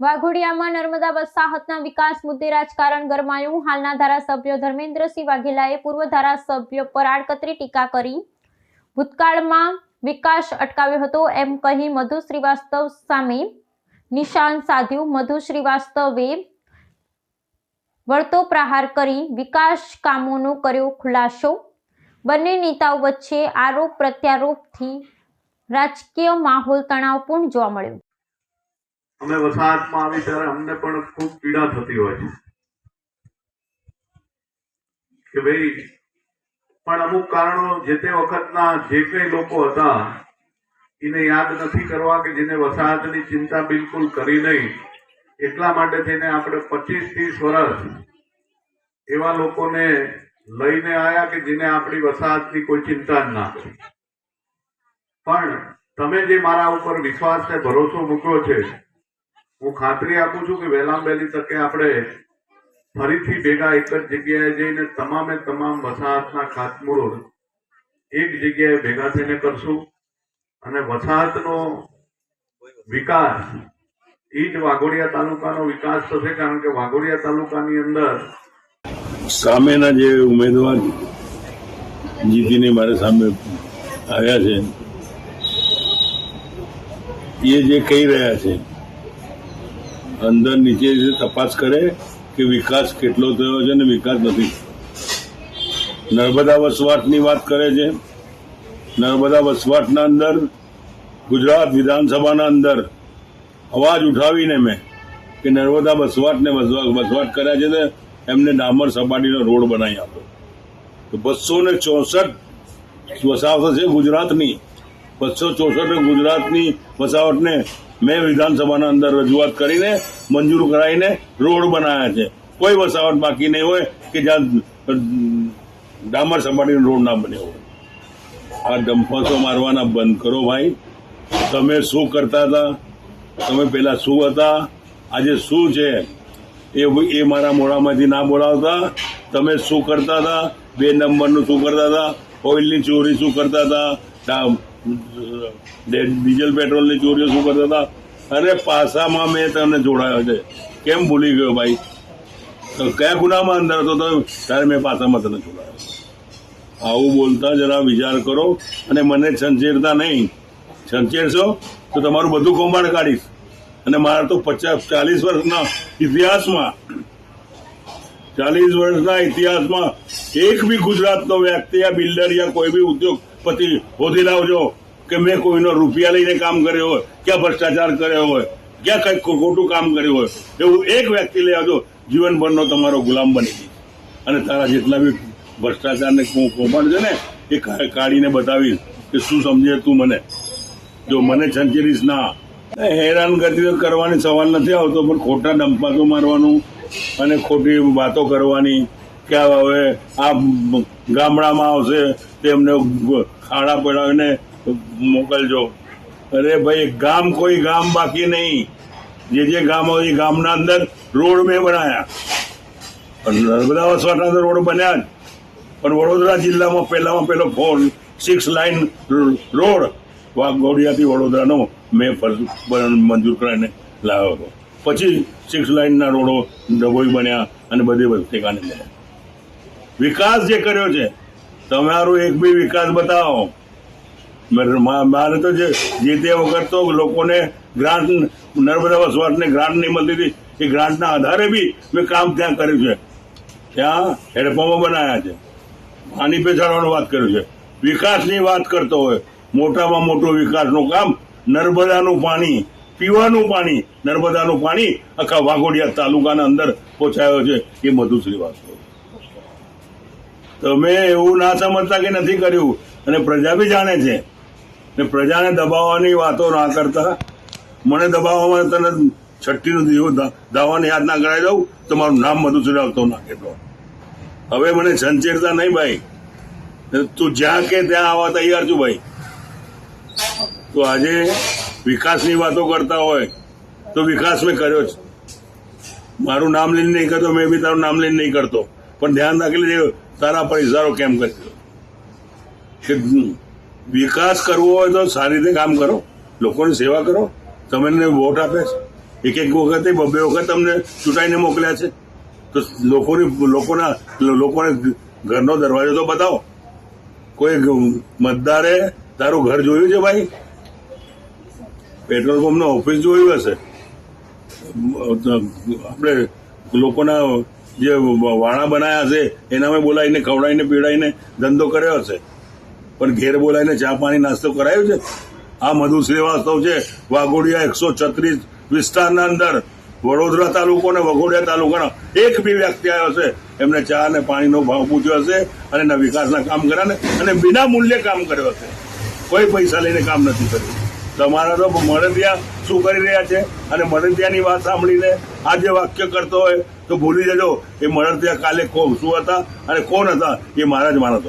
વાઘોડિયામાં નર્મદા વસાહતના વિકાસ મુદ્દે રાજકારણ ગરમાયું. હાલના ધારાસભ્ય ધર્મેન્દ્રસિંહ વાઘેલાએ પૂર્વ ધારાસભ્ય પર આડકતરી ટીકા કરી. ભૂતકાળમાં વિકાસ અટકાવ્યો હતો એમ કહી મધુ શ્રીવાસ્તવ સામે નિશાન સાધ્યું. મધુ શ્રીવાસ્તવે વળતો પ્રહાર કરી વિકાસ કામોનો કર્યો ખુલાસો. બંને નેતાઓ વચ્ચે આરોપ પ્રત્યારોપથી રાજકીય માહોલ તણાવપૂર્ણ જોવા મળ્યો. અમે વસાહતમાં આવી ત્યારે અમને પણ ખૂબ પીડા થતી હોય છે. કે ભાઈ, પણ અમુક કારણો જે તે વખતના જે કઈ લોકો હતા, એને યાદ નથી કરવા કે જેને વસાહતની ચિંતા બિલકુલ કરી નહીં. એટલા માટે થઈને આપણે પચીસ ત્રીસ વર્ષ એવા લોકોને લઈને આવ્યા કે જેને આપણી વસાહતની કોઈ ચિંતા જ ના પણ તમે જે મારા ઉપર વિશ્વાસ ને ભરોસો મૂક્યો છે હું ખાતરી આપું છું કે વહેલામ વહેલી તકે આપણે ફરીથી ભેગા એક જ જગ્યાએ જઈને તમામે તમામ વસાહતના ખાતમુહૂર્ત એક જગ્યાએ ભેગા થઈને કરશું અને વસાહતનો વિકાસ એ જ વાઘોડિયા તાલુકાનો વિકાસ થશે કારણ કે વાઘોડિયા તાલુકાની અંદર સામેના જે ઉમેદવાર જીતીને મારે સામે આવ્યા છે, એ જે કહી રહ્યા છે અંદર નીચે તપાસ કરે કે વિકાસ કેટલો થયો છે અને વિકાસ નથી. નર્મદા વસવાટની વાત કરે છે. નર્મદા વસવાટના અંદર, ગુજરાત વિધાનસભાના અંદર અવાજ ઉઠાવીને મેં કે નર્મદા વસવાટને વસવાટ કર્યા છે ને એમને ડામર સપાટીનો રોડ બનાવી આપ્યો તો બસો ને ચોસઠ વસાવટ છે ગુજરાતની. બસો ચોસઠ ગુજરાતની વસાવટને મેં વિધાનસભાના અંદર રજૂઆત કરીને મંજૂર કરાવીને રોડ બનાવ્યા છે. કોઈ વસાવટ બાકી નહીં હોય કે જ્યાં ડામર સપાટીનો રોડ ના બન્યો હોય. આ ડંફાસો મારવાના બંધ કરો ભાઈ. તમે શું કરતા હતા? તમે પેલા શું હતા? આજે શું છે? એ એ મારા મોઢામાંથી ના બોલાવતા? તમે શું કરતા હતા? બે નંબરનું શું કરતા હતા? ઓઇલની ચોરી શું કરતા હતા? ડીઝલ પેટ્રોલની ચોરીઓ શું કરતા હતા? અરે પાસામાં મેં તમને જોડાયો છે. કેમ ભૂલી ગયો ભાઈ? તો કયા ગુનામાં અંદર હતો તો ત્યારે મેં પાસામાં તને જોડાયો. આવું બોલતા જરા વિચાર કરો અને મને છંછેડતા નહીં. છંછેડશો? તો તમારું બધું કૌભાંડ કાઢીશ. અને મારા તો પચાસ, ચાલીસ વર્ષના ઇતિહાસમાં, ચાલીસ વર્ષના ઇતિહાસમાં એક બી ગુજરાતનો વ્યક્તિ યા બિલ્ડર યા કોઈ બી ઉદ્યોગપતિ હોધી લાવજો કે મેં કોઈનો રૂપિયા લઈને કામ કર્યો હોય, ક્યાં ભ્રષ્ટાચાર કર્યો હોય, ક્યાં કંઈક ખોટું કામ કર્યું હોય, એવું એક વ્યક્તિ લઈ આવજો, જીવનભરનો તમારો ગુલામ બની ગઈ અને તારા જેટલા બી ભ્રષ્ટાચારને કૌભાંડ છે ને, એ કાઢીને બતાવીશ કે શું સમજે તું મને. જો મને છંચેરીશ ના હેરાન ગતિ કરવાની સવાલ નથી આવતો, પણ ખોટા ડંપાતો મારવાનું અને ખોટી વાતો કરવાની. કે હવે આ ગામડામાં આવશે, તેમને ખાડા પડાવીને મોકલજો. અરે ભાઈ, ગામ કોઈ ગામ બાકી નહીં. જે જે ગામ હોય એ ગામના અંદર રોડ મેં બનાયા. નર્મદા વસવાટના તો રોડ બન્યા જ. પણ વડોદરા જિલ્લામાં પહેલામાં પહેલો ફોન સિક્સ લાઇન રોડ વાઘોડિયાથી વડોદરાનો મેં મંજૂર કરાવીને લાવ્યો હતો. પછી સિક્સ લાઇનના રોડો ડભોઈ બન્યા અને બધે ઠેકાણે બન્યા વિકાસ જે કર્યો છે, તમારો એક બી વિકાસ બતાવો. મારે- તો જે જે તે વખત તો લોકોને ગ્રાન્ટ નર્મદા વસવાટને ગ્રાન્ટ નહીં મળતી હતી. એ ગ્રાન્ટના આધારે બી મેં કામ ત્યાં કર્યું છે. ત્યાં હેડપંપો બનાવ્યા છે. પાણી પેચાડવાની વાત કર્યું છે. વિકાસની વાત કરતો હોય, મોટામાં મોટું વિકાસનું કામ નર્મદાનું પાણી, પીવાનું પાણી, નર્મદાનું પાણી આખા વાઘોડિયા તાલુકાના અંદર પહોંચાયો છે. એ મધુશ્રી વાત તમે એવું ના સમજતા કે નથી કર્યું? અને પ્રજા બી જાણે છે. ને પ્રજાને દબાવવાની વાતો ના કરતા. મને દબાવવામાં તને છઠ્ઠીનો દીવો દાવાને યાદ ના કરાવી દઉં તો મારું નામ મધુ આવતો નાખે તો. હવે મને છંચેરતા નહીં ભાઈ. તું જ્યાં કે ત્યાં આવવા તૈયાર છું ભાઈ. તો આજે વિકાસની વાતો કરતા હોય તો વિકાસ મેં કર્યો છે મારું નામ લઈને નહીં કરતો, મેં બી તારું નામ લઈને નહીં કરતો. પણ ધ્યાન રાખી લેજો, તારા પર ઇશારો કેમ કરી કે વિકાસ કરવો હોય તો સારી રીતે કામ કરો. લોકોની સેવા કરો. તમને વોટ આપે છે. એક એક વખતે બબે વખત તમને ચૂંટાઈને મોકલ્યા છે. તો લોકોની, લોકોના, લોકોને ઘરનો દરવાજો તો બતાવો. કોઈ મતદારે તારું ઘર જોયું છે ભાઈ? પેટ્રોલ પંપનો ઓફિસ જોયું હશે? આપણે લોકોના જે વાણા બનાયા છે એનામાં બોલાવીને, ખવડાવીને પીડાવીને ધંધો કર્યો હશે? પણ ઘેર બોલાવીને ચા પાણી નાસ્તો કરાયો છે? આ મધુ શ્રીવાસ્તવ છે. વાઘોડિયા એકસો છત્રીસ વિસ્તારના અંદર. વડોદરા તાલુકો અને વઘોડિયા તાલુકાનો એક બી વ્યક્તિ આવ્યો છે. એમને ચા અને પાણીનો ભાવ પૂછ્યો હશે અને એના વિકાસના કામ કર્યા ને અને વિના મૂલ્યે કામ કર્યો હશે. કોઈ પૈસા લઈને કામ નથી કર્યું. તમારા તો મળદિયા શું કરી રહ્યા છે? અને મળદિયાની વાત સાંભળીને આ જે વાક્ય કરતો હોય તો ભૂલી જજો. એ મળદિયા કાલે કો- શું હતા અને કોણ હતા એ મારા જ માણસ